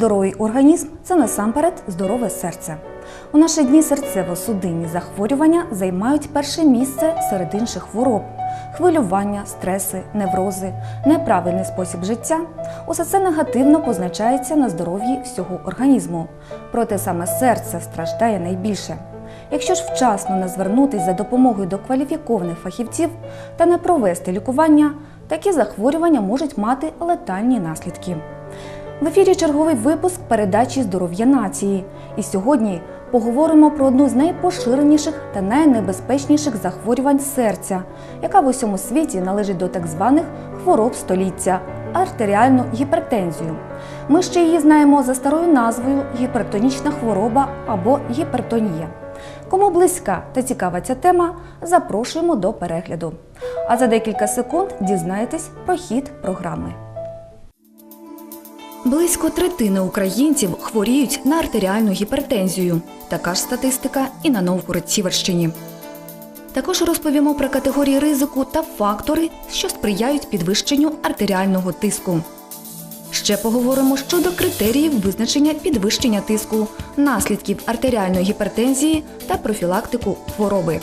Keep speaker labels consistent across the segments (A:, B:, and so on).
A: Здоровий організм це насамперед здорове серце. У наші дні серцево-судинні захворювання займають перше місце серед інших хвороб. Хвилювання, стреси, неврози, неправильний спосіб життя усе це негативно позначається на здоров'ї всього організму. Проте саме серце страждає найбільше. Якщо ж вчасно не звернутися за допомогою до кваліфікованих фахівців та не провести лікування, такі захворювання можуть мати летальні наслідки. В ефірі черговий випуск передачі Здоров'я нації. І сьогодні поговоримо про одну з найпоширеніших та найнебезпечніших захворювань серця, яка в усьому світі належить до так званих хвороб століття артеріальну гіпертензію. Ми ще її знаємо за старою назвою гіпертонічна хвороба або гіпертонія. Кому близька та цікава ця тема, запрошуємо до перегляду. А за декілька секунд дізнаєтесь про хід програми. Близько третини українців хворіють на артеріальну гіпертензію. Така ж статистика і на Новгород-Сіверщині. Також розповімо про категорії ризику та фактори, що сприяють підвищенню артеріального тиску. Ще поговоримо щодо критеріїв визначення підвищення тиску, наслідків артеріальної гіпертензії та профілактику хвороби.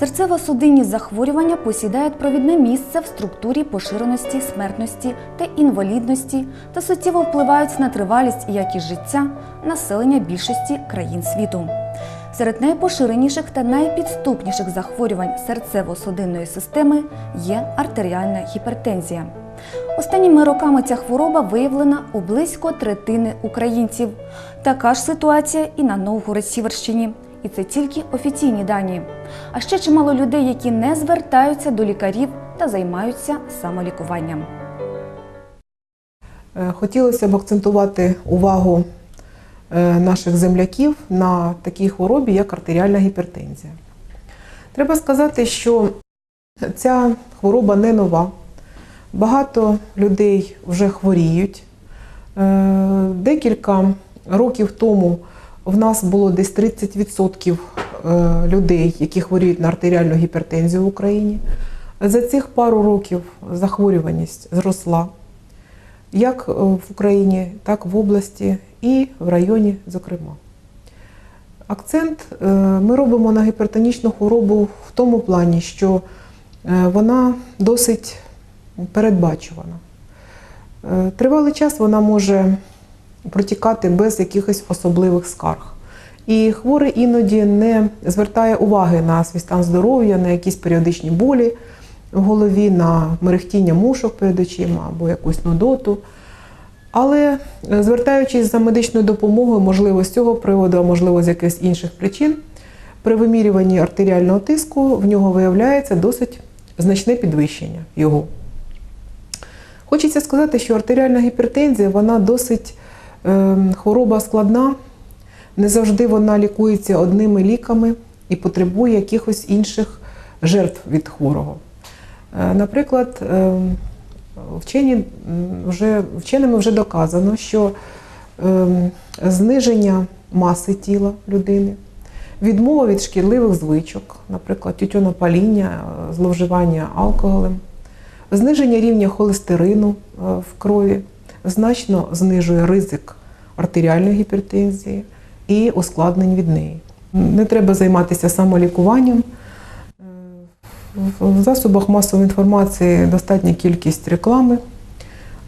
A: Серцево-судинні захворювання посідають провідне місце в структурі поширеності, смертності та інвалідності та суттєво впливають на тривалість і якість життя населення більшості країн світу. Серед найпоширеніших та найпідступніших захворювань серцево-судинної системи є артеріальна гіпертензія. Останніми роками ця хвороба виявлена у близько третини українців. Така ж ситуація і на Новгород-Сіверщині. І це тільки офіційні дані. А ще чимало людей, які не звертаються до лікарів та займаються самолікуванням.
B: Е, Хотілося б акцентувати увагу е, наших земляків на такій хворобі, як артеріальна гіпертензія. Треба сказати, що ця хвороба не нова. Багато людей вже хворіють. Е, Декілька років тому в нас було десь 30% е, людей, які хворіють на артеріальну гіпертензію в Україні. За цих пару років захворюваність зросла як е, в Україні, так в області і в районі, зокрема. Акцент е, ми робимо на гіпертонічну хворобу в тому плані, що вона досить передбачувана. Тривалий час вона може протікати без якихось особливих скарг. І хворий іноді не звертає уваги на свій стан здоров'я, на якісь періодичні болі в голові, на мерехтіння мушок перед очима або якусь нудоту. Але е, звертаючись за медичною допомогою, можливо, з цього приводу, а можливо, з якихось інших причин, при вимірюванні артеріального тиску в нього виявляється досить значне підвищення його. Хочеться сказати, що артеріальна гіпертензія вона досить хвороба складна, не завжди вона лікується одними ліками і потребує якихось інших жертв від хворого. Е, Наприклад, е, вчені вже, вченими вже доказано, що е, зниження маси тіла людини, відмова від шкідливих звичок, наприклад, тютюнопаління, е, зловживання алкоголем, зниження рівня холестерину е, в крові значно знижує ризик артеріальної гіпертензії і ускладнень від неї. Не треба займатися самолікуванням. В засобах масової інформації достатня кількість реклами,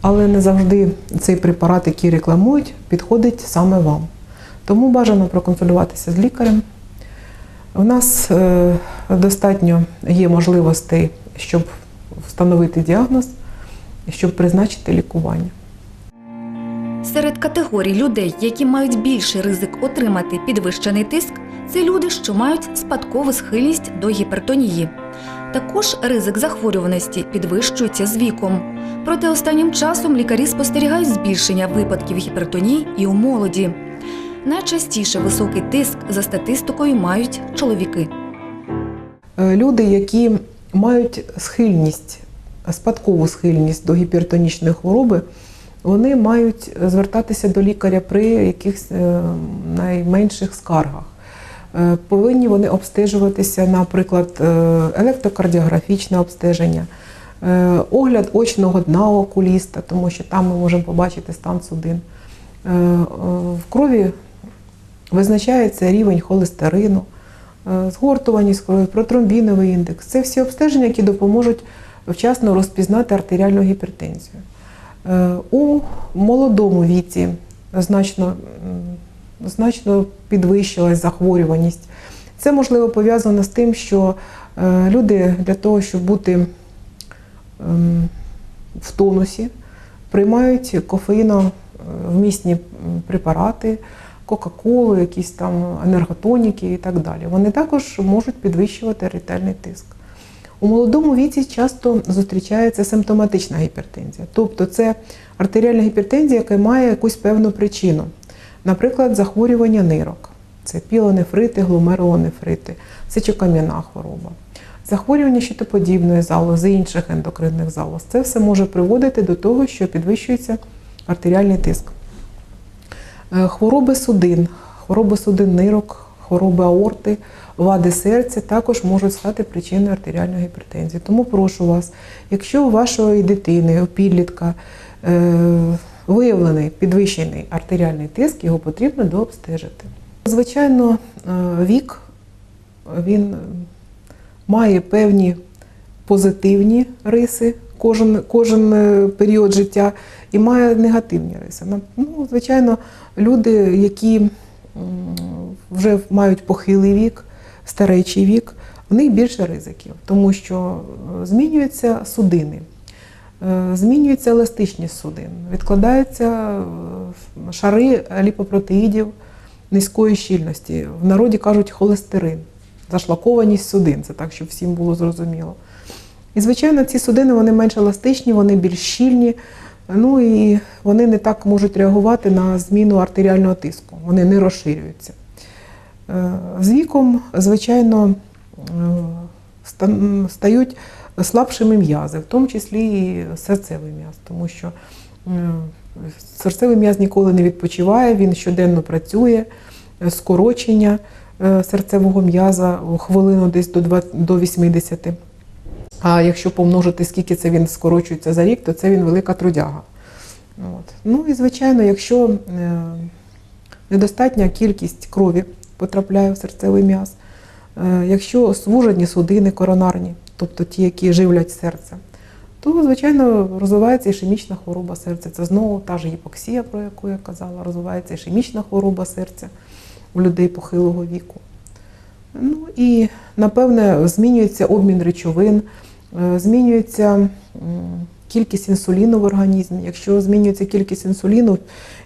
B: але не завжди цей препарат, який рекламують, підходить саме вам. Тому бажано проконсультуватися з лікарем. У нас е, достатньо є можливостей, щоб встановити діагноз, щоб призначити лікування.
A: Серед категорій людей, які мають більший ризик отримати підвищений тиск, це люди, що мають спадкову схильність до гіпертонії. Також ризик захворюваності підвищується з віком. Проте останнім часом лікарі спостерігають збільшення випадків гіпертонії і у молоді. Найчастіше високий тиск за статистикою мають чоловіки.
B: Е, Люди, які мають схильність, спадкову схильність до гіпертонічної хвороби, вони мають звертатися до лікаря при якихось е, найменших скаргах. Е, Повинні вони обстежуватися, наприклад, е, електрокардіографічне обстеження, огляд очного дна окуліста, тому що там ми можемо побачити стан судин. В крові визначається рівень холестерину, згортуваність крові, протромбіновий індекс. Це всі обстеження, які допоможуть вчасно розпізнати артеріальну гіпертензію. Е, У молодому віці значно, значно підвищилась захворюваність. Це можливо пов'язано з тим, що е, люди для того, щоб бути ем, в тонусі, приймають кофеїновмісні м, препарати, Кока-Колу, якісь там енерготоніки і так далі. Вони також можуть підвищувати артеріальний тиск. У молодому віці часто зустрічається симптоматична гіпертензія, тобто це артеріальна гіпертензія, яка має якусь певну причину. Наприклад, захворювання нирок, це пілонефрити, гломерулонефрити, сечокам'яна хвороба, захворювання щитоподібної залози, інших ендокринних залоз. Це все може приводити до того, що підвищується артеріальний тиск. Е, Хвороби судин, хвороби судин нирок, хвороби аорти, вади серця також можуть стати причиною артеріальної гіпертензії. Тому прошу вас, якщо у вашої дитини, у підлітка е, виявлений підвищений артеріальний тиск, його потрібно дообстежити. Звичайно, е, вік він має певні позитивні риси кожен, кожен е, період життя і має негативні риси. Ну, звичайно, люди, які вже мають похилий вік, старечий вік, в них більше ризиків, тому що е, змінюються судини, е, змінюється еластичність судин, відкладаються е, шари ліпопротеїдів низької щільності. В народі кажуть холестерин, зашлакованість судин, це так, щоб всім було зрозуміло. І, звичайно, ці судини вони менш еластичні, вони більш щільні, ну і вони не так можуть реагувати на зміну артеріального тиску, вони не розширюються. Е, З віком, звичайно, е, стають слабшими м'язи, в тому числі і серцевий м'яз, тому що е, серцевий м'яз ніколи не відпочиває, він щоденно працює, скорочення серцевого м'яза хвилину десь до 20 до 80. А якщо помножити, скільки це він скорочується за рік, то це він велика трудяга. От. Ну і звичайно, якщо е, недостатня кількість крові потрапляє в серцевий м'яз, е, якщо звужені судини коронарні, тобто ті, які живлять серце, то, звичайно, розвивається ішемічна хвороба серця. Це знову та ж гіпоксія, про яку я казала, розвивається ішемічна хвороба серця у людей похилого віку. Ну і напевне змінюється обмін речовин, змінюється кількість інсуліну в організмі. Якщо змінюється кількість інсуліну,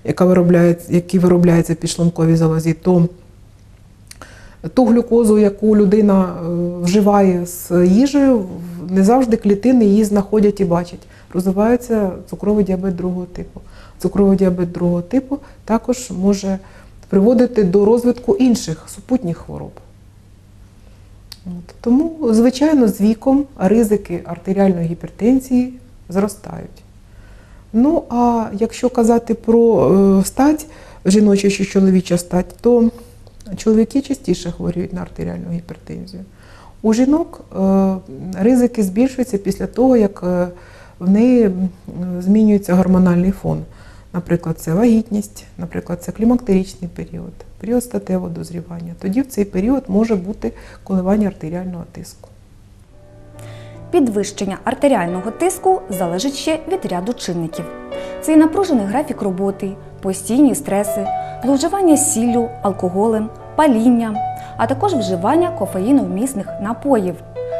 B: яка виробляється, який виробляється в підшлунковій залозі, то ту глюкозу, яку людина е, вживає з їжею, не завжди клітини її знаходять і бачать. Розвивається цукровий діабет другого типу. Цукровий діабет другого типу також може приводити до розвитку інших супутніх хвороб. От. Тому, звичайно, з віком ризики артеріальної гіпертензії зростають. Ну, а якщо казати про е, стать, жіночу чи чоловічу стать, то чоловіки частіше хворіють на артеріальну гіпертензію. У жінок е, ризики збільшуються після того, як е, в неї змінюється гормональний фон. Наприклад, це вагітність, наприклад, це клімактеричний період, період статевого дозрівання. Тоді в цей період може бути коливання артеріального тиску.
A: Підвищення артеріального тиску залежить ще від ряду чинників. Це і напружений графік роботи, постійні стреси, зловживання сіллю, алкоголем, паління, а також вживання кофеїновмісних напоїв.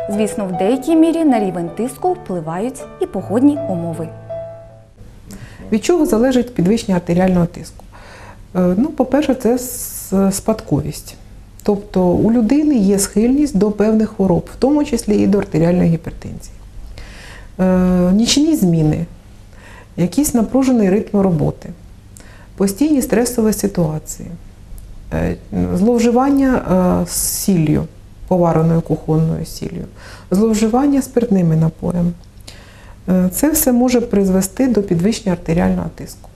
A: Звісно, в деякій мірі на рівень тиску впливають і погодні умови.
B: Від чого залежить підвищення артеріального тиску? Е, Ну, по-перше, це спадковість. Тобто у людини є схильність до певних хвороб, в тому числі і до артеріальної гіпертензії. Е, Нічні зміни, якийсь напружений ритм роботи, постійні стресові ситуації, е, зловживання з сіллю, повареною кухонною сіллю, зловживання спиртними напоями. Це все може призвести до підвищення артеріального тиску.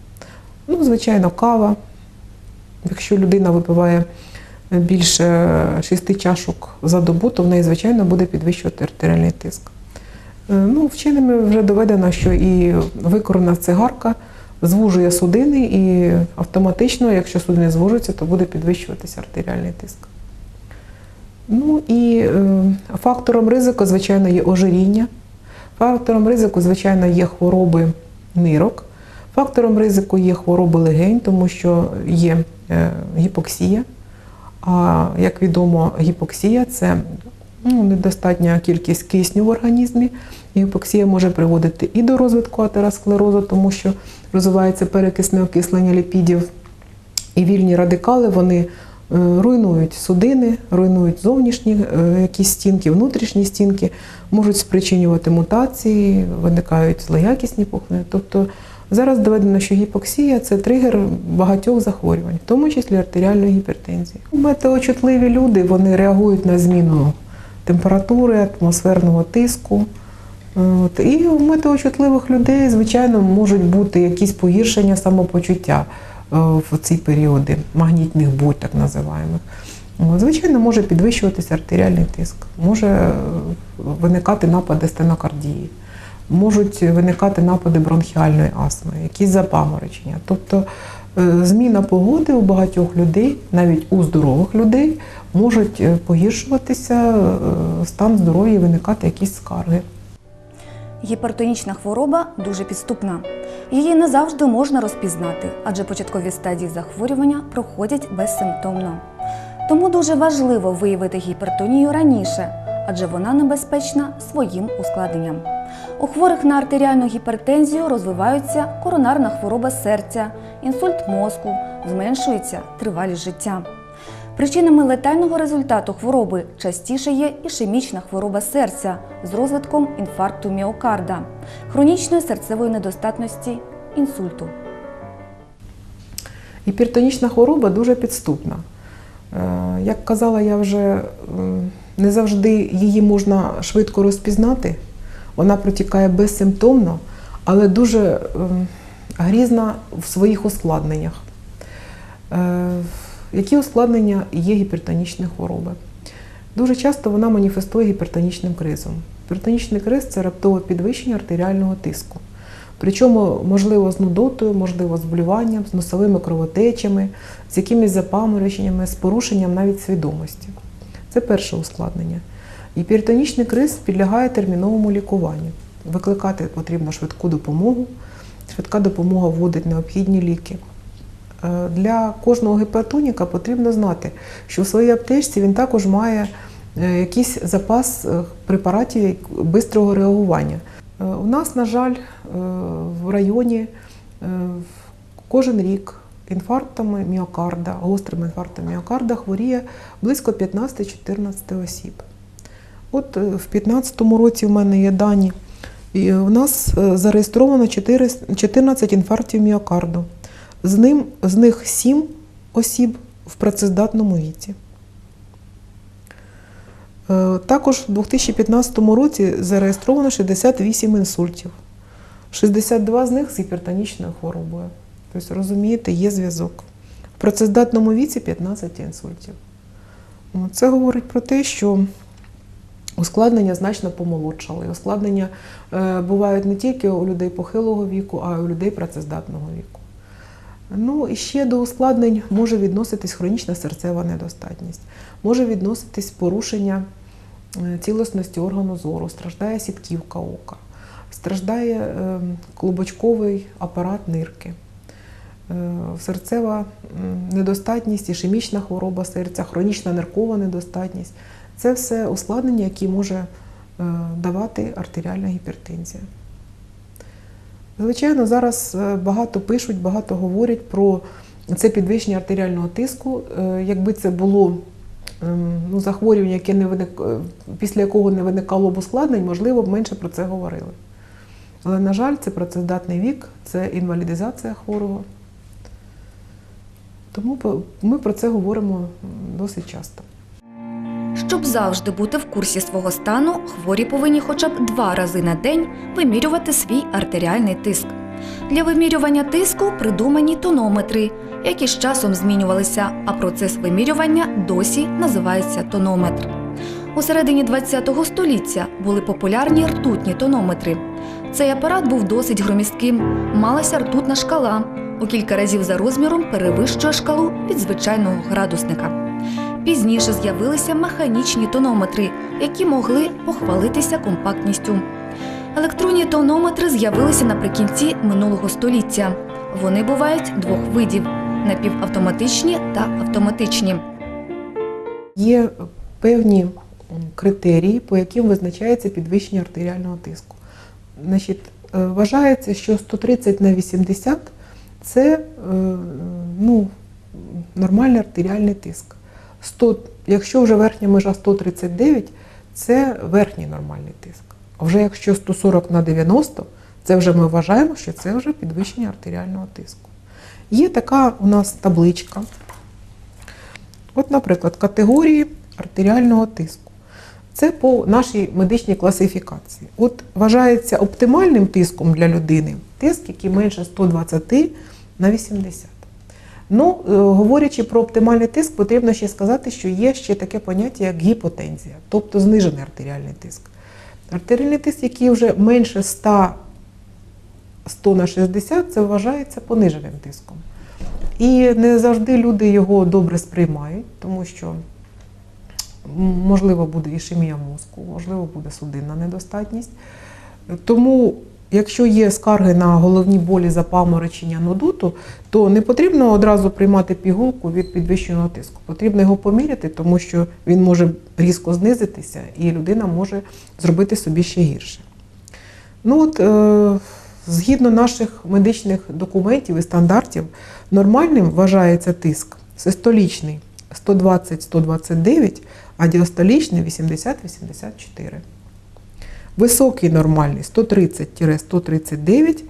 B: Ну, звичайно, кава. Якщо людина випиває більше 6 чашок за добу, то в неї, звичайно, буде підвищувати артеріальний тиск. Е, Ну, вченими вже доведено, що і викорена цигарка звужує судини, і автоматично, якщо судини звужуються, то буде підвищуватися артеріальний тиск. Ну і е, фактором ризику, звичайно, є ожиріння. Фактором ризику, звичайно, є хвороби нирок. Фактором ризику є хвороби легень, тому що є е, гіпоксія. А як відомо, гіпоксія це ну, недостатня кількість кисню в організмі. Гіпоксія може приводити і до розвитку атеросклерозу, тому що розвивається перекисне окислення ліпідів. І вільні радикали вони е, руйнують судини, руйнують зовнішні е, якісь стінки, внутрішні стінки, можуть спричинювати мутації, виникають злоякісні пухлини. Тобто зараз доведено, що гіпоксія це тригер багатьох захворювань, в тому числі артеріальної гіпертензії. Метеочутливі люди вони реагують на зміну температури, атмосферного тиску. От. І у метеочутливих людей, звичайно, можуть бути якісь погіршення самопочуття е, в ці періоди магнітних будь, так називаємо. Звичайно, може підвищуватися артеріальний тиск, може е, виникати напади стенокардії, можуть виникати напади бронхіальної астми, якісь запаморочення. Тобто е, зміна погоди у багатьох людей, навіть у здорових людей, можуть е, погіршуватися е, стан здоров'я і виникати якісь скарги.
A: Гіпертонічна хвороба дуже підступна. Її не завжди можна розпізнати, адже початкові стадії захворювання проходять безсимптомно. Тому дуже важливо виявити гіпертонію раніше, адже вона небезпечна своїм ускладненням. У хворих на артеріальну гіпертензію розвиваються коронарна хвороба серця, інсульт мозку, зменшується тривалість життя. Причинами летального результату хвороби частіше є ішемічна хвороба серця з розвитком інфаркту міокарда, хронічної серцевої недостатності, інсульту.
B: Гіпертонічна хвороба дуже підступна. Е, Як казала я вже, не завжди її можна швидко розпізнати. Вона протікає безсимптомно, але дуже е, грізна в своїх ускладненнях. Е, Які ускладнення є гіпертонічної хвороби? Дуже часто вона маніфестує гіпертонічним кризом. Гіпертонічний криз це раптове підвищення артеріального тиску. Причому, можливо, з нудотою, можливо, з блюванням, з носовими кровотечами, з якимись запамороченнями, з порушенням навіть свідомості. Це перше ускладнення. Гіпертонічний криз підлягає терміновому лікуванню. Викликати потрібно швидку допомогу. Швидка допомога вводить необхідні ліки. Е, Для кожного гіпертоніка потрібно знати, що в своїй аптечці він також має е, якийсь запас е, препаратів бистрого реагування. У нас, на жаль, в районі кожен рік інфарктами міокарда, гострим інфарктом міокарда хворіє близько 15-14 осіб. От е, в 2015 році в мене є дані. І у нас е, зареєстровано 4 14 інфарктів міокарду. З, ним, з них 7 осіб в працездатному віці. Е, Також в 2015 році зареєстровано 68 інсультів. 62 з них з гіпертонічною хворобою. Тобто, розумієте, є зв'язок. В працездатному віці 15 інсультів. Це говорить про те, що ускладнення значно помолодшали. Ускладнення е, бувають не тільки у людей похилого віку, а й у людей працездатного віку. Ну і ще до ускладнень може відноситись хронічна серцева недостатність, може відноситись порушення е, цілісності органу зору, страждає сітківка ока, страждає е, клубочковий апарат нирки, е, серцева недостатність, ішемічна хвороба серця, хронічна ниркова недостатність. Це все ускладнення, які може е, давати артеріальна гіпертензія. Звичайно, зараз е, багато пишуть, багато говорять про це підвищення артеріального тиску. Е, Якби це було ем, ну, захворювання, яке не виник... після якого не виникало б ускладнень, можливо, б менше про це говорили. Але, на жаль, це працездатний вік, це інвалідизація хворого. Тому ми про це говоримо досить часто.
A: Щоб завжди бути в курсі свого стану, хворі повинні хоча б два рази на день вимірювати свій артеріальний тиск. Для вимірювання тиску придумані тонометри, які з часом змінювалися, а процес вимірювання досі називається тонометр. У середині ХХ століття були популярні ртутні тонометри. Цей апарат був досить громістким, малася ртутна шкала, у кілька разів за розміром перевищує шкалу від звичайного градусника. Пізніше з'явилися механічні тонометри, які могли похвалитися компактністю. Електронні тонометри з'явилися наприкінці минулого століття. Вони бувають двох видів: напівавтоматичні та автоматичні.
B: Є певні критерії, по яким визначається підвищення артеріального тиску. Значить, е, вважається, що 130 на 80 це е, ну, нормальний артеріальний тиск. 100, якщо вже верхня межа 139, це верхній нормальний тиск. А вже якщо 140 на 90, це вже ми вважаємо, що це вже підвищення артеріального тиску. Є така у нас табличка. От, наприклад, категорії артеріального тиску. Це по нашій медичній класифікації. От вважається оптимальним тиском для людини тиск, який менше 120 на 80. Ну, е, говорячи про оптимальний тиск, потрібно ще сказати, що є ще таке поняття, як гіпотензія, тобто знижений артеріальний тиск. Артеріальний тиск, який вже менше 100, 100 на 60, це вважається пониженим тиском. І не завжди люди його добре сприймають, тому що можливо буде ішемія мозку, можливо буде судинна недостатність. Тому, якщо є скарги на головні болі, запаморочення, нудоту, то не потрібно одразу приймати пігулку від підвищеного тиску. Потрібно його поміряти, тому що він може різко знизитися, і людина може зробити собі ще гірше. Ну от, е, згідно наших медичних документів і стандартів, нормальним вважається тиск систолічний 120-129, а діастолічний 80-84. Високий нормальний 130-139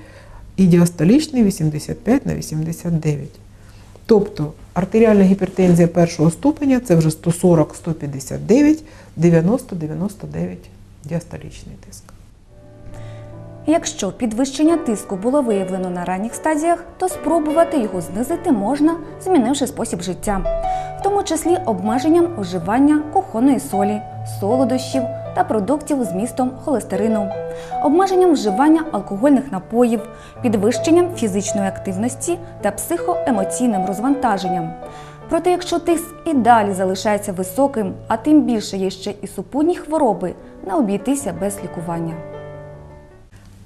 B: і діастолічний 85 на 89. Тобто артеріальна гіпертензія першого ступеня це вже 140-159, 90-99 діастолічний тиск.
A: Якщо підвищення тиску було виявлено на ранніх стадіях, то спробувати його знизити можна, змінивши спосіб життя, в тому числі обмеженням вживання кухонної солі, солодощів та продуктів з містом холестерину, обмеженням вживання алкогольних напоїв, підвищенням фізичної активності та психоемоційним розвантаженням. Проте, якщо тиск і далі залишається високим, а тим більше є ще і супутні хвороби, не обійтися без лікування.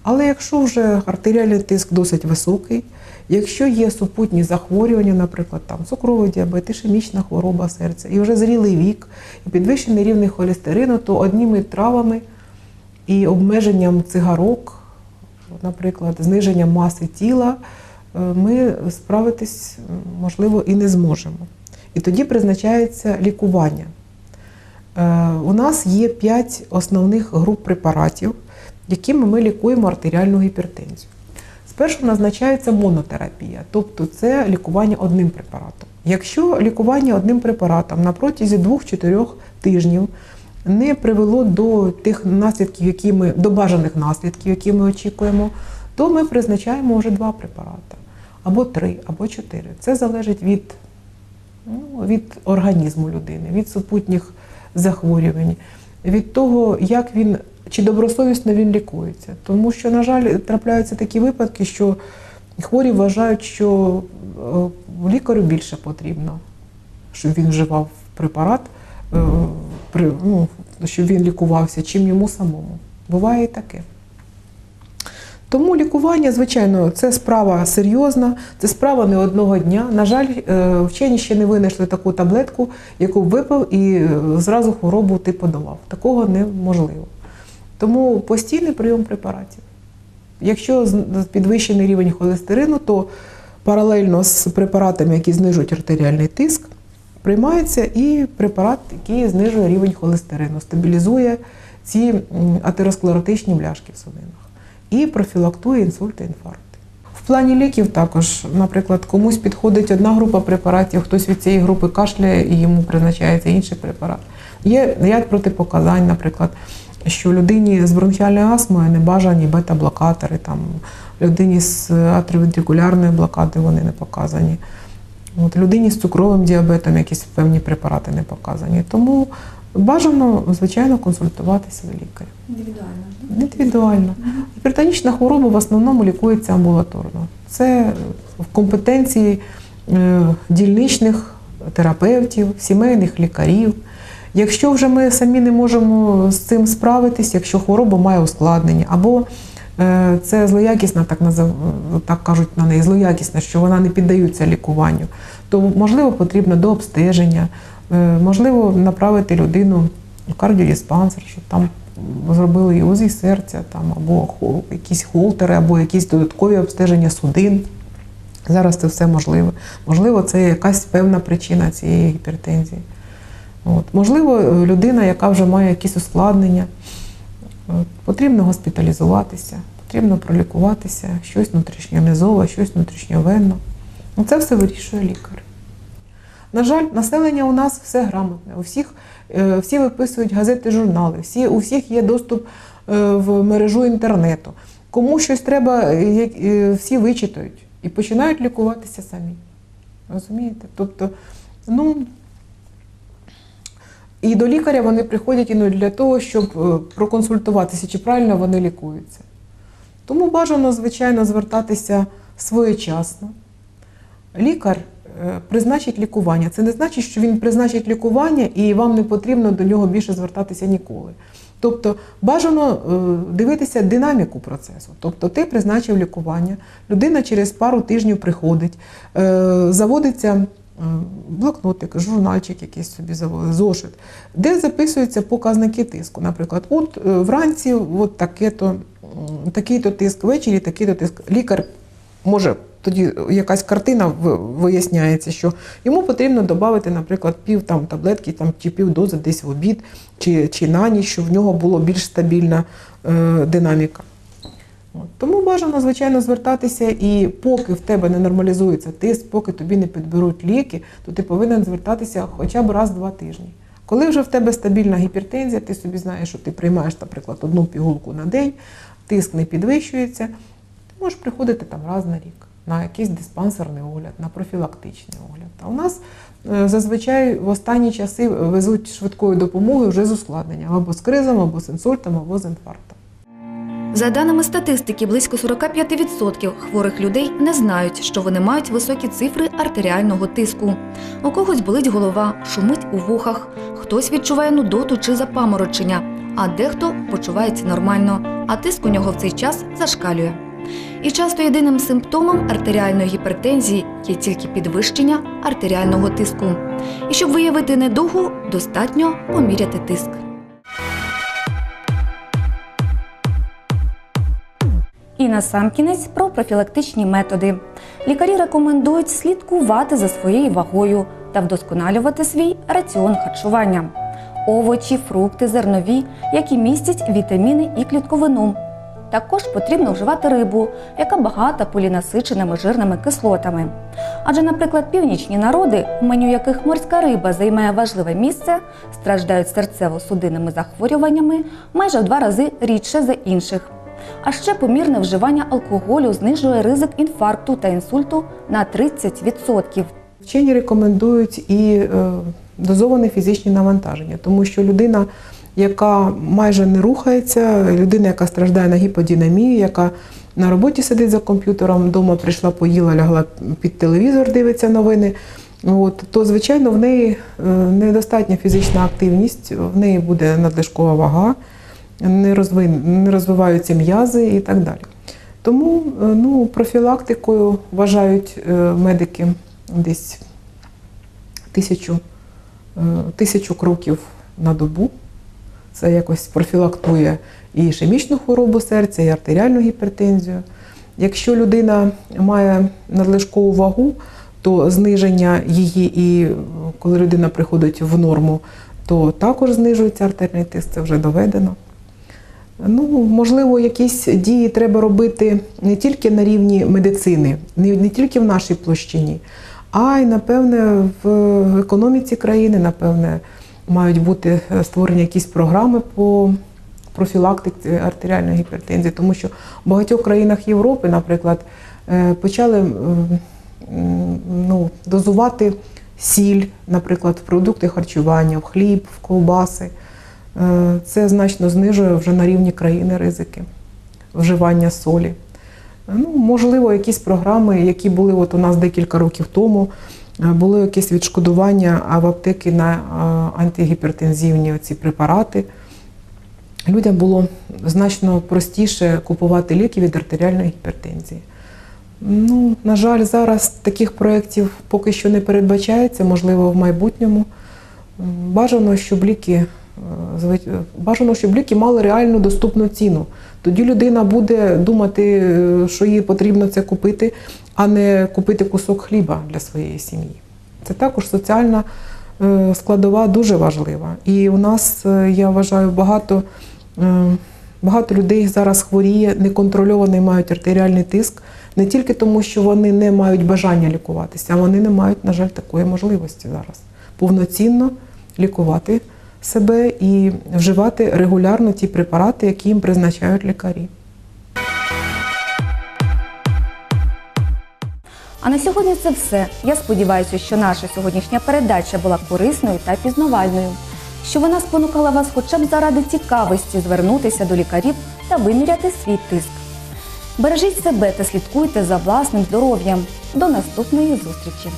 B: Але якщо вже артеріальний тиск досить високий, якщо є супутні захворювання, наприклад, там цукровий діабет, ішемічна хвороба серця, і вже зрілий вік, і підвищений рівень холестерину, то одніми травами і обмеженням цигарок, наприклад, зниженням маси тіла, е, ми справитись, можливо, і не зможемо. І тоді призначається лікування. Е, У нас є п'ять основних груп препаратів, якими ми лікуємо артеріальну гіпертензію. Спершу назначається монотерапія, тобто це лікування одним препаратом. Якщо лікування одним препаратом на протязі 2-4 тижнів не привело до тих наслідків, які ми до бажаних наслідків, які ми очікуємо, то ми призначаємо вже два препарати або три, або чотири. Це залежить від, ну, від організму людини, від супутніх захворювань, від того, як він чи добросовісно він лікується. Тому що, на жаль, трапляються такі випадки, що хворі вважають, що е, лікарю більше потрібно, щоб він вживав препарат, е, ну, щоб він лікувався, чим йому самому. Буває і таке. Тому лікування, звичайно, це справа серйозна, це справа не одного дня. На жаль, е, вчені ще не винайшли таку таблетку, яку випив і зразу хворобу ти подолав. Такого неможливо. Тому постійний прийом препаратів. Якщо підвищений рівень холестерину, то паралельно з препаратами, які знижують артеріальний тиск, приймається і препарат, який знижує рівень холестерину, стабілізує ці атеросклеротичні бляшки в судинах і профілактує інсульти, інфаркти. В плані ліків також, наприклад, комусь підходить одна група препаратів, хтось від цієї групи кашляє і йому призначається інший препарат. Є ряд протипоказань, наприклад, що людині з бронхіальною астмою не бажані бета-блокатори, там людині з атровентрикулярною блокадою вони не показані. От, людині з цукровим діабетом якісь певні препарати не показані. Тому бажано, звичайно, консультуватися з лікарем.
A: Індивідуально.
B: Індивідуально. Гіпертонічна хвороба в основному лікується амбулаторно. Це в компетенції е, дільничних терапевтів, сімейних лікарів. Якщо вже ми самі не можемо з цим справитись, якщо хвороба має ускладнення, або е, це злоякісна, так назив, так кажуть на неї, злоякісна, що вона не піддається лікуванню, то можливо потрібно до обстеження, е, можливо направити людину в кардіодиспансер, щоб там зробили і УЗІ серця, там, або якісь холтери, або якісь додаткові обстеження судин. Зараз це все можливо. Можливо, це якась певна причина цієї гіпертензії. От. Можливо, е, людина, яка вже має якісь ускладнення, от, потрібно госпіталізуватися, потрібно пролікуватися, щось внутрішньонизове, щось внутрішньовенно. Ну, це все вирішує лікар. На жаль, населення у нас все грамотне. У всіх, е, всі виписують газети, журнали, всі, у всіх є доступ е, в мережу інтернету. Кому щось треба, е, е, всі вичитують і починають лікуватися самі. Розумієте? Тобто, ну. І до лікаря вони приходять іноді для того, щоб е, проконсультуватися, чи правильно вони лікуються. Тому бажано, звичайно, звертатися своєчасно. Лікар е, призначить лікування. Це не значить, що він призначить лікування і вам не потрібно до нього більше звертатися ніколи. Тобто бажано е, дивитися динаміку процесу. Тобто ти призначив лікування, людина через пару тижнів приходить, заводиться блокнотик, журнальчик якийсь собі заводить, зошит, де записуються показники тиску. Наприклад, от е, вранці от таке-то, такий-то тиск, ввечері такий-то тиск. Лікар може тоді якась картина виясняється, що йому потрібно додати, наприклад, пів там таблетки там, чи пів дози десь в обід, чи, чи на ніч, щоб в нього була більш стабільна е, динаміка. От. Тому бажано, звичайно, звертатися, і поки в тебе не нормалізується тиск, поки тобі не підберуть ліки, то ти повинен звертатися хоча б раз-два тижні. Коли вже в тебе стабільна гіпертензія, ти собі знаєш, що ти приймаєш, наприклад, одну пігулку на день, тиск не підвищується, ти можеш приходити там раз на рік на якийсь диспансерний огляд, на профілактичний огляд. А у нас е, зазвичай в останні часи везуть швидкої допомоги вже з ускладненням або з кризом, або з інсультом, або з інфарктом.
A: За даними статистики, близько 45% хворих людей не знають, що вони мають високі цифри артеріального тиску. У когось болить голова, шумить у вухах, хтось відчуває нудоту чи запаморочення, а дехто почувається нормально, а тиск у нього в цей час зашкалює. І часто єдиним симптомом артеріальної гіпертензії є тільки підвищення артеріального тиску. І щоб виявити недугу, достатньо поміряти тиск. І насамкінець про профілактичні методи. Лікарі рекомендують слідкувати за своєю вагою та вдосконалювати свій раціон харчування. Овочі, фрукти, зернові, які містять вітаміни і клітковину. Також потрібно вживати рибу, яка багата полінасиченими жирними кислотами. Адже, наприклад, північні народи, в меню яких морська риба займає важливе місце, страждають серцево-судинними захворюваннями майже в два рази рідше за інших. А ще помірне вживання алкоголю знижує ризик інфаркту та інсульту на 30%.
B: Вчені рекомендують і е, дозоване фізичні навантаження, тому що людина, яка майже не рухається, людина, яка страждає на гіподинамію, яка на роботі сидить за комп'ютером, вдома прийшла, поїла, лягла під телевізор, дивиться новини. От, то, звичайно, в неї е, недостатня фізична активність, в неї буде надлишкова вага, не, не розвиваються м'язи і так далі. Тому е, ну, профілактикою вважають е, медики десь тисячу, е, тисячу кроків на добу. Це якось профілактує і ішемічну хворобу серця, і артеріальну гіпертензію. Якщо людина має надлишкову вагу, то зниження її, і коли людина приходить в норму, то також знижується артерний тиск, це вже доведено. Ну, можливо, якісь дії треба робити не тільки на рівні медицини, не, тільки в нашій площині, а й, напевне, в економіці країни, напевне, мають бути е, створені якісь програми по профілактиці артеріальної гіпертензії, тому що в багатьох країнах Європи, наприклад, е, почали ну, дозувати сіль, наприклад, в продукти харчування, в хліб, в ковбаси. Е, Це значно знижує вже на рівні країни ризики вживання солі. Ну, можливо, якісь програми, які були от у нас декілька років тому, е, було якесь відшкодування а в аптеки на е, антигіпертензивні ці препарати. Людям було значно простіше купувати ліки від артеріальної гіпертензії. Ну, на жаль, зараз таких проєктів поки що не передбачається, можливо, в майбутньому. Бажано, щоб ліки, е, е, бажано, щоб ліки мали реальну доступну ціну. Тоді людина буде думати, е, що їй потрібно це купити, а не купити кусок хліба для своєї сім'ї. Це також соціальна е, складова дуже важлива. І у нас, е, я вважаю, багато, е, багато людей зараз хворіє, неконтрольований мають артеріальний тиск, не тільки тому, що вони не мають бажання лікуватися, а вони не мають, на жаль, такої можливості зараз повноцінно лікувати себе і вживати регулярно ті препарати, які їм призначають лікарі.
A: А на сьогодні це все. Я сподіваюся, що наша сьогоднішня передача була корисною та пізнавальною, що вона спонукала вас хоча б заради цікавості звернутися до лікарів та виміряти свій тиск. Бережіть себе та слідкуйте за власним здоров'ям. До наступної зустрічі!